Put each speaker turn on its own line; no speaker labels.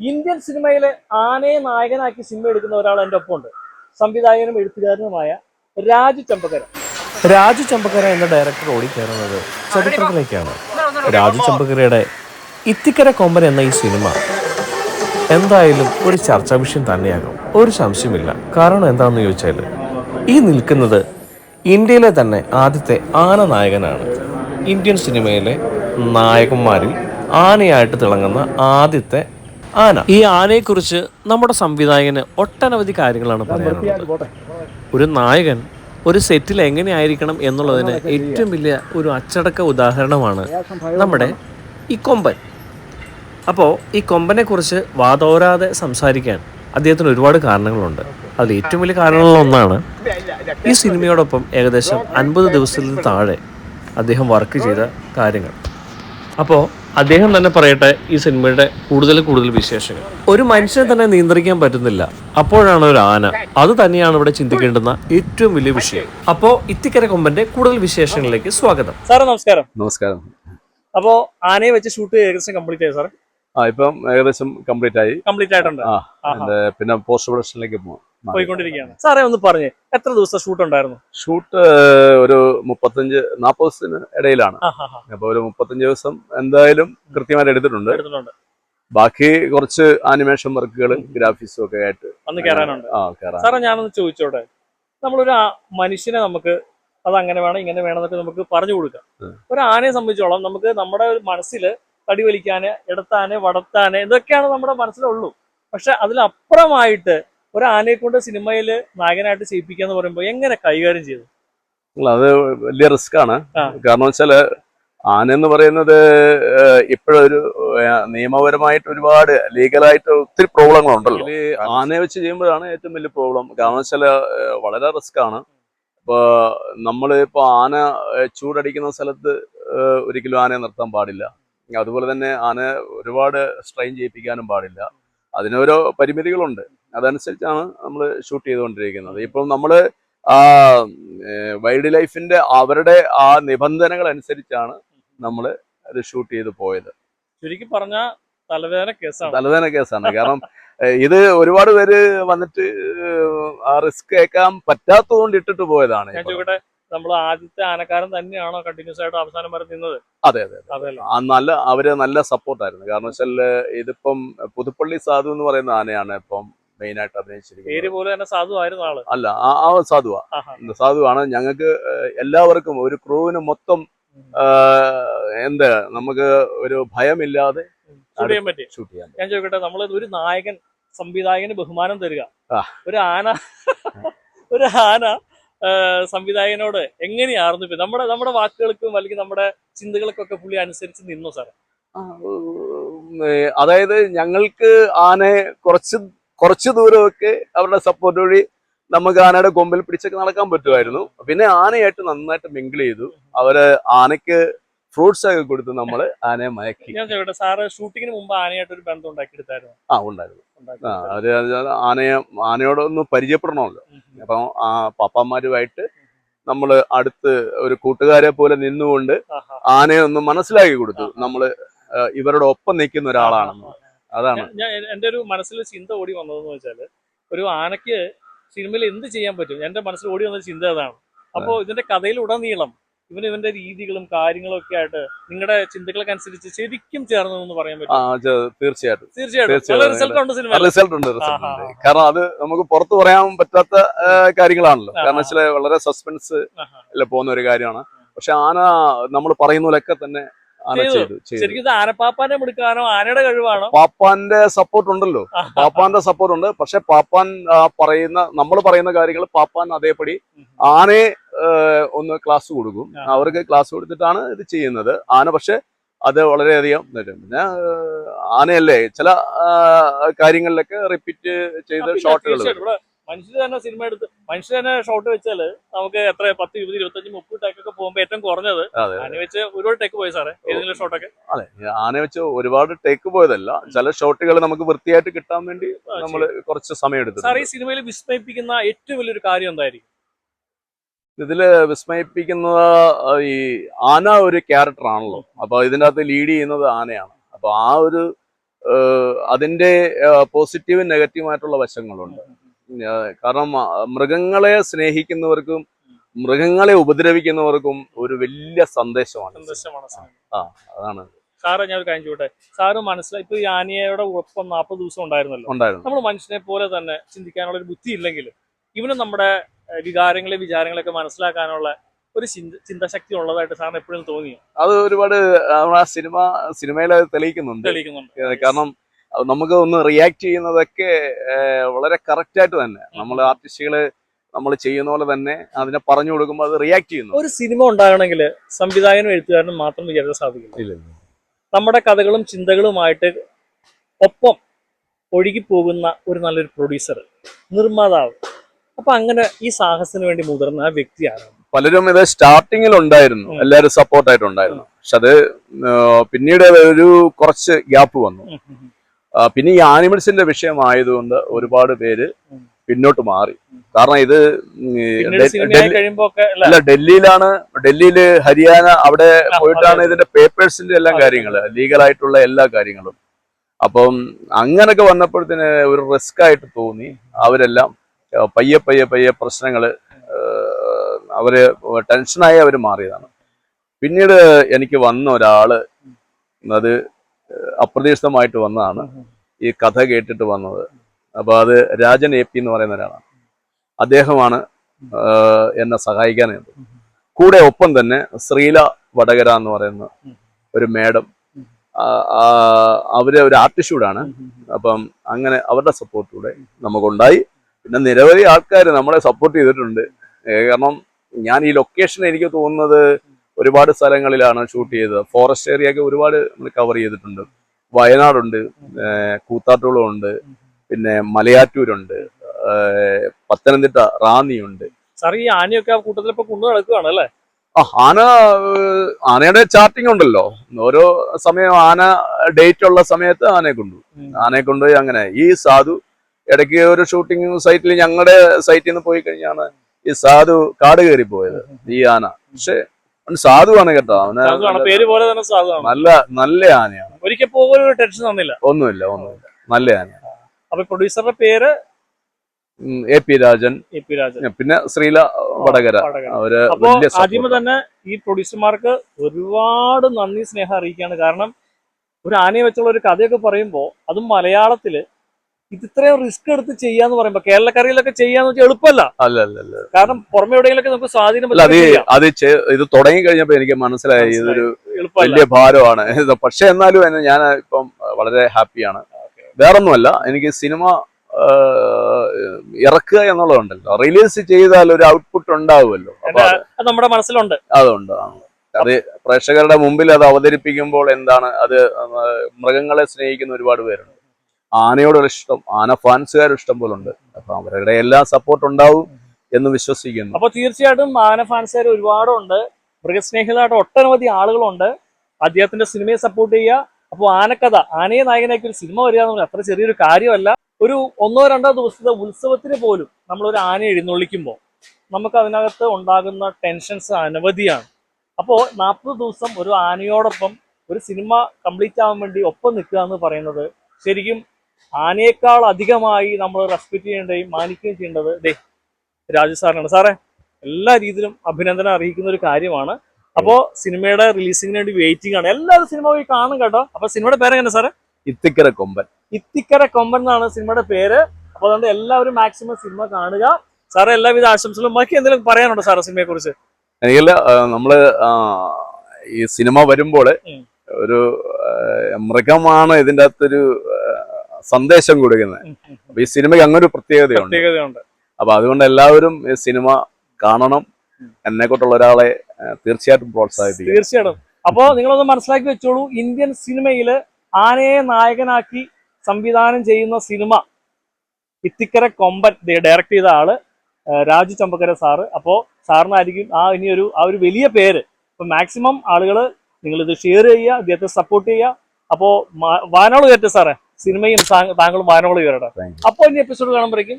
Indian സിനിമയിലെ ആനയെ നായകനാക്കി സിനിമ എടുക്കുന്ന ഒരാൾ എന്റെ ഒപ്പമുണ്ട്. സംവിധായകനും എഴുത്തുകാരനുമായ രാജു ചമ്പക്കര.
രാജു ചമ്പക്കര എന്ന ഡയറക്ടർ ഓടിക്കയറുന്നത് ചരിത്രത്തിലേക്കാണ്. രാജു ചമ്പക്കരയുടെ ഇത്തിക്കര കൊമ്പൻ എന്ന ഈ സിനിമ എന്തായാലും ഒരു ചർച്ചാ വിഷയം തന്നെയാകും. ഒരു സംശയമില്ല കാരണം എന്താണെന്ന് ചോദിച്ചാൽ ഈ നിൽക്കുന്നത് ഇന്ത്യയിലെ തന്നെ ആദ്യത്തെ ആന നായകനാണ്. ഇന്ത്യൻ സിനിമയിലെ നായകന്മാരിൽ ആനയായിട്ട് തിളങ്ങുന്ന ആദ്യത്തെ ആന. ഈ ആനയെക്കുറിച്ച് നമ്മുടെ സംവിധായകന് ഒട്ടനവധി കാര്യങ്ങളാണ് പറയാനുള്ളത്. ഒരു നായകൻ ഒരു സെറ്റിൽ എങ്ങനെയായിരിക്കണം എന്നുള്ളതിന് ഏറ്റവും വലിയ ഒരു അച്ചടക്ക ഉദാഹരണമാണ് നമ്മുടെ ഈ കൊമ്പൻ. അപ്പോൾ ഈ കൊമ്പനെ കുറിച്ച് വാതോരാതെ സംസാരിക്കാൻ അദ്ദേഹത്തിന് ഒരുപാട് കാരണങ്ങളുണ്ട്. അതിൽ ഏറ്റവും വലിയ കാരണങ്ങളിലൊന്നാണ് ഈ സിനിമയോടൊപ്പം ഏകദേശം അൻപത് ദിവസത്തിൽ താഴെ അദ്ദേഹം വർക്ക് ചെയ്ത കാര്യങ്ങൾ. അപ്പോൾ അദ്ദേഹം തന്നെ പറയട്ടെ ഈ സിനിമയുടെ കൂടുതൽ കൂടുതൽ വിശേഷങ്ങൾ. ഒരു മനുഷ്യനെ തന്നെ നിയന്ത്രിക്കാൻ പറ്റുന്നില്ല. അപ്പോഴാണ് ഒരു ആന. അത് തന്നെയാണ് ഇവിടെ ചിന്തിക്കേണ്ടുന്ന ഏറ്റവും വലിയ വിഷയം. അപ്പോ ഇത്തിക്കര കൊമ്പന്റെ കൂടുതൽ വിശേഷങ്ങളിലേക്ക് സ്വാഗതം.
സാറേ നമസ്കാരം.
നമസ്കാരം.
അപ്പോ ആനയെ വെച്ച് ഷൂട്ട് ഏകദേശം കംപ്ലീറ്റ് ആയി സാർ
ആ ഇപ്പം ഏകദേശം കംപ്ലീറ്റ് ആയി.
കംപ്ലീറ്റ് ആയിട്ടുണ്ട്.
പിന്നെ പോസ്റ്റ് പ്രൊഡക്ഷനിലേക്ക് പോകാം
പോയിക്കൊണ്ടിരിക്കുകയാണ്. സാറേ ഒന്ന് പറഞ്ഞേ എത്ര ദിവസം ഷൂട്ട് ഉണ്ടായിരുന്നു?
ഷൂട്ട് ഒരു മുപ്പത്തഞ്ച് നാൽപ്പത് ദിവസത്തിന് ഇടയിലാണ് അപ്പൊ ഒരു മുപ്പത്തഞ്ച് ദിവസം എന്തായാലും കൃത്യമായിട്ട് എടുത്തിട്ടുണ്ട്.
എടുത്തിട്ടുണ്ട്.
ബാക്കി കുറച്ച് ആനിമേഷൻ വർക്കുകൾ ഗ്രാഫിക്സും ഒക്കെ ആയിട്ട്
കയറാനുണ്ട് സാറേ ഞാനൊന്ന് ചോദിച്ചോട്ടെ? നമ്മളൊരു മനുഷ്യനെ നമുക്ക് അത് അങ്ങനെ വേണം ഇങ്ങനെ വേണം എന്നൊക്കെ നമുക്ക് പറഞ്ഞു കൊടുക്കാം. ഒരു ആനയെ സംബന്ധിച്ചോളം നമുക്ക് നമ്മുടെ ഒരു മനസ്സിൽ തടി വലിക്കാന് ഇടത്താന് വടത്താന് ഇതൊക്കെയാണ് നമ്മുടെ മനസ്സിലുള്ളൂ. പക്ഷെ അതിലപ്പുറമായിട്ട് ഒരു ആനയെ കൊണ്ട് സിനിമയിൽ നായകനായിട്ട് ചെയ്യിപ്പിക്കുക എന്ന് പറയുമ്പോൾ എങ്ങനെ കൈകാര്യം ചെയ്തു?
അത് വലിയ റിസ്ക് ആണ്. കാരണം വെച്ചാൽ ആന എന്ന് പറയുന്നത് ഇപ്പോഴൊരു നിയമപരമായിട്ട് ഒരുപാട് ലീഗലായിട്ട് ഒത്തിരി പ്രോബ്ലങ്ങളുണ്ടല്ലോ ഉണ്ടല്ലോ. ആനയെ വെച്ച് ചെയ്യുമ്പോഴാണ് ഏറ്റവും വലിയ പ്രോബ്ലം കാരണം വെച്ചാൽ വളരെ റിസ്ക് ആണ്. ഇപ്പൊ നമ്മൾ ഇപ്പൊ ആന ചൂടടിക്കുന്ന സ്ഥലത്ത് ഒരിക്കലും ആനയെ നിർത്താൻ പാടില്ല. അതുപോലെ തന്നെ ആന ഒരുപാട് സ്ട്രെയിൻ ചെയ്യിപ്പിക്കാനും പാടില്ല. അതിനോരോ പരിമിതികളുണ്ട്. അതനുസരിച്ചാണ് നമ്മൾ ഷൂട്ട് ചെയ്തുകൊണ്ടിരിക്കുന്നത്. ഇപ്പം നമ്മൾ ആ വൈൽഡ് ലൈഫിന്റെ അവരുടെ ആ നിബന്ധനകൾ അനുസരിച്ചാണ് നമ്മൾ അത് ഷൂട്ട് ചെയ്ത് പോയത്.
ചുരുക്കി പറഞ്ഞ തലവേദന കേസാണ്.
തലവേദന കേസാണ്. കാരണം ഇത് ഒരുപാട് പേര് വന്നിട്ട് ആ റിസ്ക് ഏക്കാൻ പറ്റാത്തതുകൊണ്ട് ഇട്ടിട്ട് പോയതാണ്
നമ്മൾ ആദ്യത്തെ ആനക്കാരൻ തന്നെയാണോ കണ്ടിന്യൂസ് ആയിട്ട് അവസാനം വരെ നിന്നത്?
അതെ അതെ ആ നല്ല അവർ നല്ല സപ്പോർട്ടായിരുന്നു കാരണം വെച്ചാൽ ഇതിപ്പം പുതുപ്പള്ളി സാധു എന്ന് പറയുന്ന ആനയാണ് ഇപ്പം മെയിൻ ആയിട്ട് അഭിനയിച്ചിരിക്കുന്നത്. അല്ല ആ- സാധുവാ. സാധുവാണ്. ഞങ്ങൾക്ക് എല്ലാവർക്കും ഒരു ക്രൂവിന് മൊത്തം എന്താ നമുക്ക് ഒരു ഭയമില്ലാതെ
ഷൂട്ട് ചെയ്യാൻ പറ്റി.
ഷൂട്ട് ചെയ്യാൻ
ഞാൻ ചോദിക്കട്ടെ നമ്മൾ ഒരു നായകൻ സംവിധായകന് ബഹുമാനം തരിക. ഒരു ആന ഒരു ആന സംവിധായകനോട് എങ്ങനെയായിരുന്നു ഇപ്പൊ നമ്മുടെ നമ്മുടെ വാക്കുകൾക്കും അല്ലെങ്കിൽ നമ്മുടെ ചിന്തകൾക്കൊക്കെ പുള്ളി അനുസരിച്ച് നിന്നു
ഏ, അതായത് ഞങ്ങൾക്ക് ആനയെ കുറച്ച് കുറച്ച് ദൂരമൊക്കെ അവരുടെ സപ്പോർട്ട് വഴി നമുക്ക് ആനയുടെ കൊമ്പിൽ പിടിച്ചൊക്കെ നടക്കാൻ പറ്റുമായിരുന്നു. പിന്നെ ആനയായിട്ട് നന്നായിട്ട് മിങ്കിൾ ചെയ്തു. അവർ ആനയ്ക്ക് ഫ്രൂട്ട്സ് ഒക്കെ കൊടുത്ത് നമ്മൾ ആനയെ മയക്കി.
ഞാൻ ചോദിക്കട്ടെ സാറ് ഷൂട്ടിങ്ങിന് മുമ്പ് ആനയായിട്ട് ഒരു ബന്ധം ഉണ്ടാക്കിയെടുത്തായിരുന്നു?
ആ ഉണ്ടായിരുന്നു. ആ അവർ ആനയെ ആനയോടൊന്ന് പരിചയപ്പെടണമല്ലോ. അപ്പം ആ പാപ്പാമാരുമായിട്ട് നമ്മൾ അടുത്ത് ഒരു കൂട്ടുകാരെ പോലെ നിന്നുകൊണ്ട് ആനയെ ഒന്ന് മനസ്സിലാക്കി കൊടുത്തു. നമ്മൾ ഇവരുടെ ഒപ്പം നിൽക്കുന്ന ഒരാളാണെന്ന്. അതാണ്.
ഞാൻ എന്റെ ഒരു മനസ്സിൽ ചിന്ത ഓടി വന്നതെന്ന് വെച്ചാൽ ഒരു ആനയ്ക്ക് സിനിമയിൽ എന്ത് ചെയ്യാൻ പറ്റും? എന്റെ മനസ്സിൽ ഓടി വന്ന ചിന്ത അതാണ്. അപ്പോ ഇതിന്റെ കഥയിൽ ഉടനീളം ഇവന് ഇവന്റെ രീതികളും കാര്യങ്ങളും ഒക്കെ ആയിട്ട് നിങ്ങളുടെ ചിന്തകൾക്ക് അനുസരിച്ച് ശരിക്കും ചേർന്നു എന്ന് പറയാൻ പറ്റും
തീർച്ചയായിട്ടും.
തീർച്ചയായിട്ടും. റിസൾട്ട് ഉണ്ട് സിനിമ
റിസൾട്ട് ഉണ്ട് കാരണം അത് നമുക്ക് പുറത്തു പറയാൻ പറ്റാത്ത കാര്യങ്ങളാണല്ലോ. കാരണം വെച്ചാൽ വളരെ സസ്പെൻസ് പോകുന്ന ഒരു കാര്യമാണ്. പക്ഷെ ആന നമ്മൾ പറയുന്ന പോലെയൊക്കെ തന്നെ
ശരിക്കും ആനപ്പാപ്പാനെ എടുക്കാനോ ആനയുടെ കഴിവാണോ?
പാപ്പാന്റെ സപ്പോർട്ട് ഉണ്ടല്ലോ. പാപ്പാന്റെ സപ്പോർട്ട് ഉണ്ട്. പക്ഷെ പാപ്പാൻ പറയുന്ന നമ്മൾ പറയുന്ന കാര്യങ്ങൾ പാപ്പാൻ അതേപടി ആനയെ ഒന്ന് ക്ലാസ് കൊടുക്കും. അവർക്ക് ക്ലാസ് കൊടുത്തിട്ടാണ് ഇത് ചെയ്യുന്നത്. ആന പക്ഷെ അത് വളരെയധികം പിന്നെ ആനയല്ലേ? ചില കാര്യങ്ങളിലൊക്കെ റിപ്പീറ്റ് ചെയ്ത് ഷോട്ടുകൾ
ഇവിടെ മനുഷ്യർ തന്നെ സിനിമ എടുത്ത് മനുഷ്യർ തന്നെ ഷോട്ട് വെച്ചാൽ നമുക്ക് എത്ര പത്ത് ഇരുപത് ഇരുപത്തഞ്ച് മുപ്പത് ടെക്കൊക്കെ പോകുമ്പോ ഏറ്റവും കുറഞ്ഞത് അതിന് വെച്ച് ഒരുപാട് ടേക്ക് പോയി സാറേ. ഏതെങ്കിലും ഷോട്ടൊക്കെ
അതെ ആന വെച്ച് ഒരുപാട് ടേക്ക് പോയതല്ല. ചില ഷോട്ടുകൾ നമുക്ക് വൃത്തിയായിട്ട് കിട്ടാൻ വേണ്ടി നമ്മൾ കുറച്ച് സമയം എടുത്തു
സാർ ഈ സിനിമയിൽ വിസ്മയിപ്പിക്കുന്ന ഏറ്റവും വലിയൊരു കാര്യം എന്തായിരിക്കും?
ഇതിൽ വിസ്മയിപ്പിക്കുന്ന ഈ ആന ഒരു ക്യാരക്ടർ ആണല്ലോ. അപ്പൊ ഇതിന്റെ അകത്ത് ലീഡ് ചെയ്യുന്നത് ആനയാണ്. അപ്പൊ ആ ഒരു അതിന്റെ പോസിറ്റീവും നെഗറ്റീവുമായിട്ടുള്ള വശങ്ങളുണ്ട്. കാരണം മൃഗങ്ങളെ സ്നേഹിക്കുന്നവർക്കും മൃഗങ്ങളെ ഉപദ്രവിക്കുന്നവർക്കും ഒരു വലിയ സന്ദേശമാണ്
സന്ദേശമാണ്
ആ അതാണ്.
സാറ് ഞാൻ ഒരു കാര്യം ചോട്ടെ സാറ് മനസ്സിലായി ഇപ്പൊ ഈ ആനിയയുടെ ഒപ്പം നാൽപ്പത് ദിവസം ഉണ്ടായിരുന്നല്ലോ.
ഉണ്ടായിരുന്നു.
നമ്മൾ മനുഷ്യനെ പോലെ തന്നെ ചിന്തിക്കാനുള്ള ഒരു ബുദ്ധി ഇല്ലെങ്കിൽ ഇവന് നമ്മുടെ വികാരങ്ങളെ വിചാരങ്ങളെയൊക്കെ മനസ്സിലാക്കാനുള്ള ഒരു ചിന്ത ചിന്താശക്തി ഉള്ളതായിട്ട് സാറിന് എപ്പോഴും തോന്നിയോ?
അത് ഒരുപാട് സിനിമ സിനിമയിൽ തെളിയിക്കുന്നുണ്ട്.
തെളിയിക്കുന്നുണ്ട്.
കാരണം നമുക്ക് ഒന്ന് റിയാക്ട് ചെയ്യുന്നതൊക്കെ വളരെ കറക്റ്റായിട്ട് തന്നെ. നമ്മൾ ആർട്ടിസ്റ്റുകൾ നമ്മൾ ചെയ്യുന്ന പോലെ തന്നെ അതിനെ പറഞ്ഞു കൊടുക്കുമ്പോൾ അത് റിയാക്ട് ചെയ്യുന്നു.
ഒരു സിനിമ ഉണ്ടാകണമെങ്കിൽ സംവിധായകനും എഴുത്തുകാരനും മാത്രം വിചാരിക്കാൻ സാധിക്കില്ല. നമ്മുടെ കഥകളും ചിന്തകളുമായിട്ട് ഒപ്പം ഒഴുകി പോകുന്ന ഒരു നല്ലൊരു പ്രൊഡ്യൂസർ നിർമ്മാതാവ്. അപ്പൊ അങ്ങനെ ഈ സാഹസത്തിന് വേണ്ടി മുതിർന്ന ആ വ്യക്തിയാണ്
പലരും ഇത് സ്റ്റാർട്ടിങ്ങിൽ ഉണ്ടായിരുന്നു. എല്ലാവരും സപ്പോർട്ടായിട്ടുണ്ടായിരുന്നു പക്ഷെ അത് പിന്നീട് ഒരു കുറച്ച് ഗ്യാപ്പ് വന്നു. പിന്നെ ഈ ആനിമൽസിന്റെ വിഷയമായതുകൊണ്ട് ഒരുപാട് പേര്. പിന്നോട്ട് മാറി. കാരണം ഇത്
അല്ല.
ഡൽഹിയിലാണ് ഡൽഹിയിൽ ഹരിയാന അവിടെ പോയിട്ടാണ് ഇതിന്റെ പേപ്പേഴ്സിന്റെ എല്ലാ കാര്യങ്ങൾ ലീഗലായിട്ടുള്ള എല്ലാ കാര്യങ്ങളും. അപ്പം അങ്ങനൊക്കെ വന്നപ്പോഴത്തേന് ഒരു റിസ്ക് ആയിട്ട് തോന്നി. അവരെല്ലാം പയ്യെ പയ്യെ പയ്യെ പ്രശ്നങ്ങൾ അവർ ടെൻഷനായി അവർ മാറിയതാണ്. പിന്നീട് എനിക്ക് വന്ന ഒരാൾ അത് അപ്രതീക്ഷിതമായിട്ട് വന്നതാണ്. ഈ കഥ കേട്ടിട്ട് വന്നത്. അപ്പൊ അത് രാജൻ എ പി എന്ന് പറയുന്ന ഒരാളാണ്. അദ്ദേഹമാണ് എന്നെ സഹായിക്കാനായിട്ട് കൂടെ ഒപ്പം തന്നെ ശ്രീല വടകര എന്ന് പറയുന്ന ഒരു മേഡം. അവർ ഒരു ആർട്ടിസ്റ്റ്യൂഡാണ് അപ്പം അങ്ങനെ അവരുടെ സപ്പോർട്ടിലൂടെ നമുക്കുണ്ടായി. പിന്നെ നിരവധി ആൾക്കാർ നമ്മളെ സപ്പോർട്ട് ചെയ്തിട്ടുണ്ട്. കാരണം ഞാൻ ഈ ലൊക്കേഷൻ എനിക്ക് തോന്നുന്നത് ഒരുപാട് സ്ഥലങ്ങളിലാണ് ഷൂട്ട് ചെയ്തത്. ഫോറസ്റ്റ് ഏരിയ ഒക്കെ ഒരുപാട് നമ്മൾ കവർ ചെയ്തിട്ടുണ്ട്. വയനാടുണ്ട് കൂത്താട്ടുകുളമുണ്ട് പിന്നെ മലയാറ്റൂരുണ്ട് പത്തനംതിട്ട റാന്നിയുണ്ട്.
സാർ ഈ ആനയൊക്കെ ആ കൂട്ടത്തിൽ ഇപ്പൊ കൊണ്ടു നടക്കുകയാണ് അല്ലേ?
ആ ആന ആനയുടെ ചാർട്ടിംഗ് ഉണ്ടല്ലോ. ഓരോ സമയം ആന ഡേറ്റ് ഉള്ള സമയത്ത് ആനയെ കൊണ്ടു. ആനയെ കൊണ്ടുപോയി അങ്ങനെ. ഈ സാധു ഇടയ്ക്ക് ഒരു ഷൂട്ടിംഗ് സൈറ്റിൽ ഞങ്ങളുടെ സൈറ്റിൽ നിന്ന് പോയി കഴിഞ്ഞാണ് ഈ സാധു കാട് കയറി പോയത് ഈ ആന. പക്ഷെ അവൻ സാധുവാണ് കേട്ടോ. അവന്
പേര് പോലെ തന്നെ സാധുവാണ്
നല്ല നല്ല ആനയാണ്.
ഒരിക്കൽ പോലും ഒരു ടെൻഷൻ തന്നില്ല.
ഒന്നുമില്ല ഒന്നുമില്ല. നല്ല ആന
അപ്പൊ പ്രൊഡ്യൂസറുടെ പേര്?
A P Rajan.
A P Rajan.
പിന്നെ ശ്രീല വടകര. അവർ
ആദ്യമേ തന്നെ ഈ പ്രൊഡ്യൂസർമാർക്ക് ഒരുപാട് നന്ദി സ്നേഹം അറിയിക്കുകയാണ് കാരണം ഒരു ആനയെ വെച്ചുള്ള ഒരു കഥയൊക്കെ പറയുമ്പോ അതും മലയാളത്തിൽ ഇത് ഇത്രയും റിസ്ക് എടുത്ത് ചെയ്യാന്ന് പറയുമ്പോ കേരളക്കരയിലൊക്കെ ചെയ്യാന്ന് വെച്ചാൽ എളുപ്പമല്ല.
അല്ല അല്ല അല്ല.
കാരണം പുറമെ എവിടെയെങ്കിലൊക്കെ നമുക്ക് സ്വാധീനം
അത് അത് ഇത് തുടങ്ങി കഴിഞ്ഞപ്പോ എനിക്ക് മനസ്സിലായി ഇതൊരു വലിയ ഭാരമാണ്. പക്ഷെ എന്നാലും എന്നെ ഞാൻ ഇപ്പം വളരെ ഹാപ്പിയാണ്. വേറൊന്നുമല്ല എനിക്ക് സിനിമ ഇറക്കുക എന്നുള്ളതുണ്ടല്ലോ. റിലീസ് ചെയ്താൽ ഒരു ഔട്ട്പുട്ട് ഉണ്ടാവുമല്ലോ.
നമ്മുടെ മനസ്സിലുണ്ട്.
അതുണ്ട്. അത് പ്രേക്ഷകരുടെ മുമ്പിൽ അത് അവതരിപ്പിക്കുമ്പോൾ എന്താണ് അത് മൃഗങ്ങളെ സ്നേഹിക്കുന്ന ഒരുപാട് പേരുണ്ട്. ആനയോടുള്ള ഇഷ്ടം ആന ഫാൻസുകാർ ഇഷ്ടം പോലെ ഉണ്ട് അപ്പൊ അവരുടെ എല്ലാ സപ്പോർട്ട് ഉണ്ടാവും എന്ന് വിശ്വസിക്കുന്നു.
അപ്പൊ തീർച്ചയായിട്ടും ആന ഫാൻസുകാർ ഒരുപാടുണ്ട്. മൃഗസ്നേഹികളായിട്ട് ഒട്ടനവധി ആളുകളുണ്ട്. അദ്ദേഹത്തിന്റെ സിനിമയെ സപ്പോർട്ട് ചെയ്യുക. അപ്പോൾ ആനക്കഥ ആനയെ നായകനാക്കി ഒരു സിനിമ വരിക എന്ന് അത്ര ചെറിയൊരു കാര്യമല്ല. ഒരു ഒന്നോ രണ്ടോ ദിവസത്തെ ഉത്സവത്തിന് പോലും നമ്മൾ ഒരു ആന എഴുന്നള്ളിക്കുമ്പോൾ നമുക്ക് അതിനകത്ത് ഉണ്ടാകുന്ന ടെൻഷൻസ് അനവധിയാണ്. അപ്പോൾ നാൽപ്പത് ദിവസം ഒരു ആനയോടൊപ്പം ഒരു സിനിമ കംപ്ലീറ്റ് ആവാൻ വേണ്ടി ഒപ്പം നിൽക്കുക എന്ന് പറയുന്നത് ശരിക്കും ആനയേക്കാൾ അധികമായി നമ്മൾ റെസ്പെക്ട് ചെയ്യേണ്ടതും മാനിക്കുകയും ചെയ്യേണ്ടത് ദേ രാജു സാറിനാണ്. സാറേ എല്ലാ രീതിയിലും അഭിനന്ദനം അറിയിക്കുന്ന ഒരു കാര്യമാണ്. അപ്പോ സിനിമയുടെ റിലീസിങ്ങിന് വേണ്ടി വെയിറ്റിംഗ് ആണ്. എല്ലാവരും സിനിമ പോയി കാണും കേട്ടോ. അപ്പൊ സിനിമയുടെ പേരെങ്ങനെ സാറേ?
ഇത്തിക്കര കൊമ്പൻ.
ഇത്തിക്കര കൊമ്പൻ എന്നാണ് സിനിമയുടെ പേര്. അപ്പൊ അതുകൊണ്ട് എല്ലാവരും മാക്സിമം സിനിമ കാണുക. സാറേ എല്ലാവിധ ആശംസകളും. ബാക്കി എന്തെങ്കിലും പറയാനുണ്ടോ സാറേ സിനിമയെ കുറിച്ച്
എനിക്കല്ല നമ്മൾ ഈ സിനിമ വരുമ്പോൾ ഒരു മൃഗമാണ് ഇതിന്റെ അകത്തൊരു സന്ദേശം കൊടുക്കുന്നത്. അപ്പൊ ഈ സിനിമയ്ക്ക് അങ്ങനെ ഒരു പ്രത്യേകതയുണ്ട്. അപ്പൊ അതുകൊണ്ട് എല്ലാവരും ഈ സിനിമ കാണണം. എന്നെ കൊണ്ടുള്ള ഒരാളെ തീർച്ചയായിട്ടും പ്രോത്സാഹിപ്പിക്കും
തീർച്ചയായിട്ടും. അപ്പോ നിങ്ങളൊന്ന് മനസ്സിലാക്കി വെച്ചോളൂ ഇന്ത്യൻ സിനിമയിൽ ആനയെ നായകനാക്കി സംവിധാനം ചെയ്യുന്ന സിനിമ ഇത്തിക്കര കൊമ്പൻ ഡയറക്ട് ചെയ്ത ആൾ രാജു ചമ്പക്കര സാറ്. അപ്പോ സാറിനായിരിക്കും ആ ഇനിയൊരു ആ ഒരു വലിയ പേര്. അപ്പൊ മാക്സിമം ആളുകൾ നിങ്ങൾ ഇത് ഷെയർ ചെയ്യുക അദ്ദേഹത്തെ സപ്പോർട്ട് ചെയ്യുക. അപ്പോ മാ- വാനോൾ കയറ്റ സാറേ. സിനിമയും താങ്കളും വാനോളം ഇവരുടെ
അപ്പോൾ
അപ്പോ ഇനി എപ്പിസോഡ് കാണുമ്പോഴേക്കും.